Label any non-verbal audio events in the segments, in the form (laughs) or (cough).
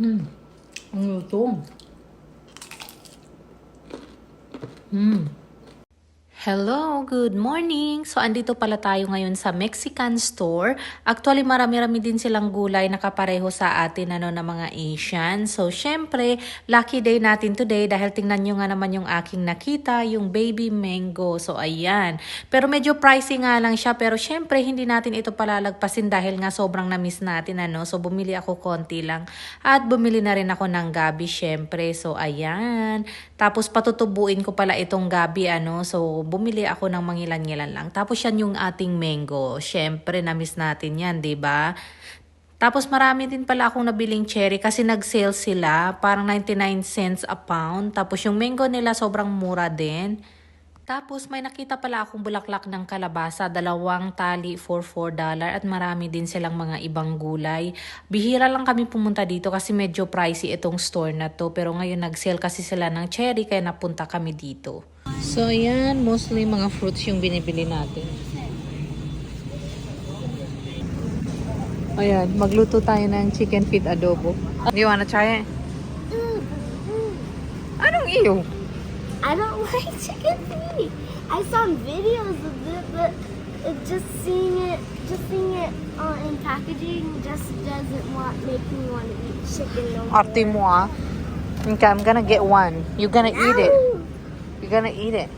Hmm. Ang luto. Hmm. Hello, good morning! So, andito pala tayo ngayon sa Mexican store. Actually, marami-rami din silang gulay na kapareho sa atin ano, na mga Asian. So, syempre, lucky day natin today dahil tingnan nyo nga naman yung aking nakita, yung baby mango. So, ayan. Pero medyo pricey nga lang siya. Pero syempre, hindi natin ito palalagpasin dahil nga sobrang na-miss natin. Ano? So, bumili ako konti lang. At bumili na rin ako ng gabi, syempre. So, ayan. Tapos, patutubuin ko pala itong gabi. Ano? So, bumili ako ng mangilan-ngilan lang. Tapos, yan yung ating mango. Syempre, na-miss natin yan, 'di ba? Tapos marami din pala akong nabiling cherry kasi nag-sale sila. Parang 99 cents a pound. Tapos yung mango nila sobrang mura din. Tapos may nakita pala akong bulaklak ng kalabasa, dalawang tali for $4 at marami din silang mga ibang gulay. Bihira lang kami pumunta dito kasi medyo pricey itong store na to pero ngayon nag-sale kasi sila ng cherry kaya napunta kami dito. So yan, mostly mga fruits yung binibili natin. Ayan, magluto tayo ng chicken feet adobo. Do you wanna try it? Anong iyo? I don't (laughs) like chicken feet. I saw videos of it, but it just seeing it, just seeing it uh, in packaging, just doesn't want make me want to eat chicken no more. Arte mo ah. Okay, I'm gonna get one. You're gonna eat it. You're gonna eat it.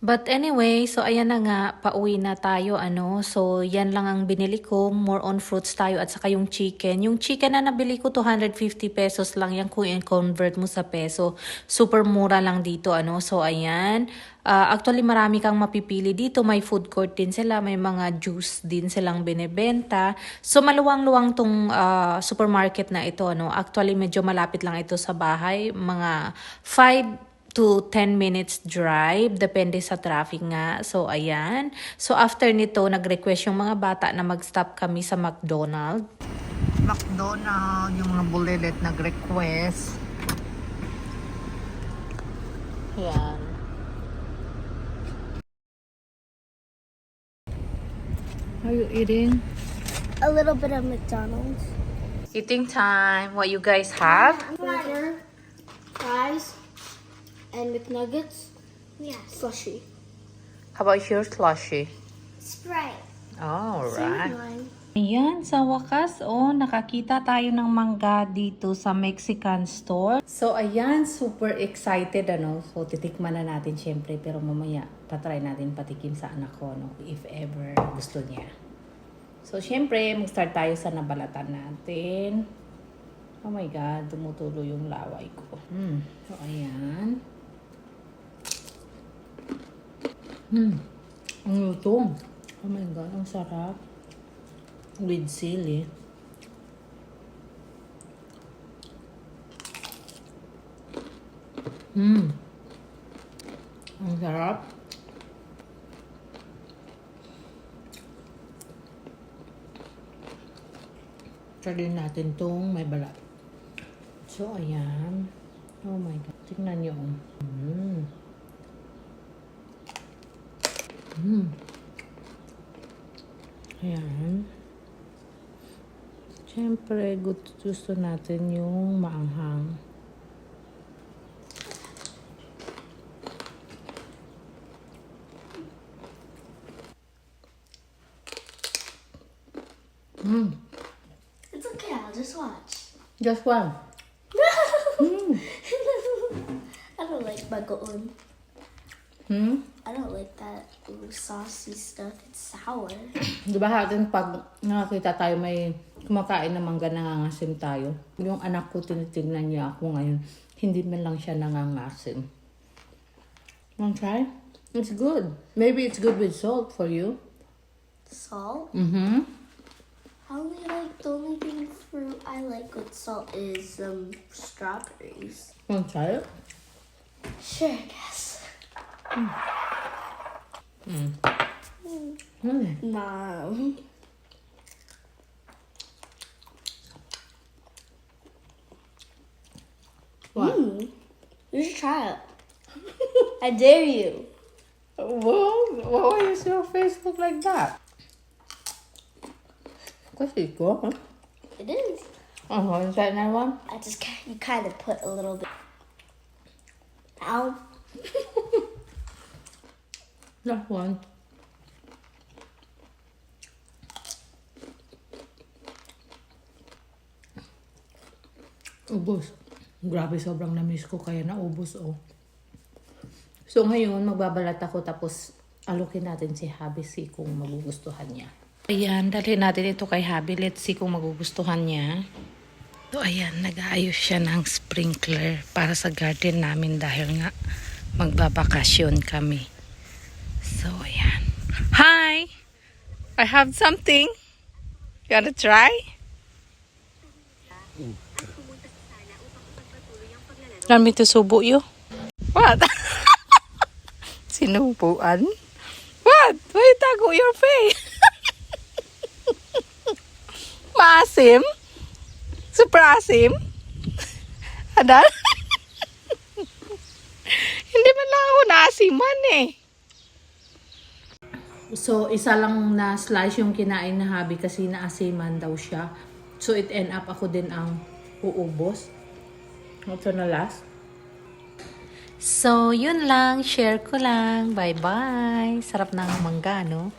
But anyway, so ayan na nga, pauwi na tayo ano. So yan lang ang binili ko, more on fruits tayo at saka yung chicken. Yung chicken na nabili ko 250 pesos lang yan kung i-convert mo sa peso. Super mura lang dito ano. So ayan, Ah, actually marami kang mapipili dito. May food court din sila, may mga juice din silang binebenta. So maluwang-luwang tong ah, supermarket na ito ano. Actually medyo malapit lang ito sa bahay, mga 5 to 10 minutes drive, depende sa traffic nga. So, ayan. So, after nito, nag-request yung mga bata na mag-stop kami sa McDonald's. McDonald's, yung mga bulilit nag-request. Ayan. Are you eating? A little bit of McDonald's. Eating time. What you guys have? Burger, fries, and McNuggets. Yeah. Slushy. How about your slushy? Sprite. Alright. Ayan, sa wakas, oh, nakakita tayo ng mangga dito sa Mexican store. So, ayan, super excited, ano. So, titikman na natin syempre, pero mamaya, patry natin patikim sa anak ko, no, if ever gusto niya. So, syempre, mag-start tayo sa nabalatan natin. Oh my God, tumutulo yung laway ko. Hmm. So, ayan. Hmm. Ang luto. Oh my God, ang sarap with sili. Mmm. Ang sarap. Try natin tong may balat. So, ayan. Oh my God. Tingnan nyo. Mmm. Ayan. Siyempre, gusto natin yung maanghang. Mm. It's okay. I'll just watch. Just one. (laughs) I don't like bagoong. Hmm? I don't like that saucy stuff. It's sour. (clears throat) Di ba hatin pag nakakita tayo may kumakain ng mangga nangangasim tayo. Yung anak ko tinitignan niya ako ngayon. Hindi man lang siya nangangasim. Want try? It's good. Maybe it's good with salt for you. Salt. Mm-hmm. I only like the only thing fruit I like with salt is um strawberries. Want try it? Sure, I guess. Mm. Nah. What? Mm. You should try it. (laughs) I dare you. Well, why does your face look like that? Kasi ko, huh? It is. Oh, is that another one? I just you kind of put a little bit. Ow. (laughs) That one. Ubus. Grabe, sobrang na-miss ko kaya naubos, oh. So, ngayon, magbabalat ako tapos alukin natin si Habi si kung magugustuhan niya. Ayan, dalhin natin ito kay Habi. Let's see kung magugustuhan niya. So, ayan, nag-aayos siya ng sprinkler para sa garden namin dahil nga magbabakasyon kami. So, ayan. Hi! I have something. You wanna try? Want me to subo you? What? (laughs) Sinubuan? What? Why you tago your face? (laughs) Maasim? Super asim? Adan? (laughs) Hindi man lang ako naasiman eh. So, isa lang na slice yung kinain na habi kasi naasiman daw siya. So, it end up ako din ang uubos. Ito na last. So, yun lang. Share ko lang. Bye-bye. Sarap ng mangga, no?